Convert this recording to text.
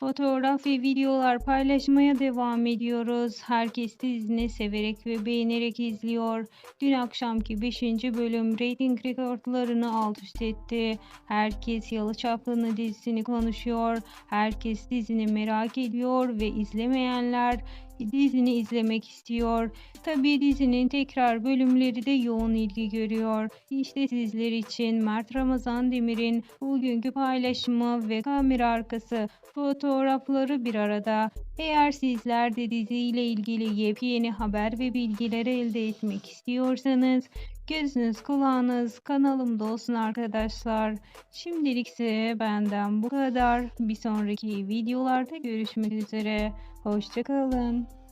fotoğraf ve videolar paylaşmaya devam ediyoruz. Herkes dizini severek ve beğenerek izliyor. Dün akşamki 5. bölüm reyting rekorlarını alt üst etti. Herkes Yalı Çapkını dizisini konuşuyor. Herkes dizini merak ediyor ve izlemeyenler dizini izlemek istiyor. Tabii dizinin tekrar bölümleri de yoğun ilgi görüyor. İşte sizler için Mert Ramazan Demir'in bugünkü paylaşımı ve kamera arkası fotoğrafları bir arada. Eğer sizler de diziyle ilgili yepyeni haber ve bilgiler elde etmek istiyorsanız gözünüz kulağınız kanalımda olsun arkadaşlar. Şimdilik ise benden bu kadar. Bir sonraki videolarda görüşmek üzere. Hoşçakalın.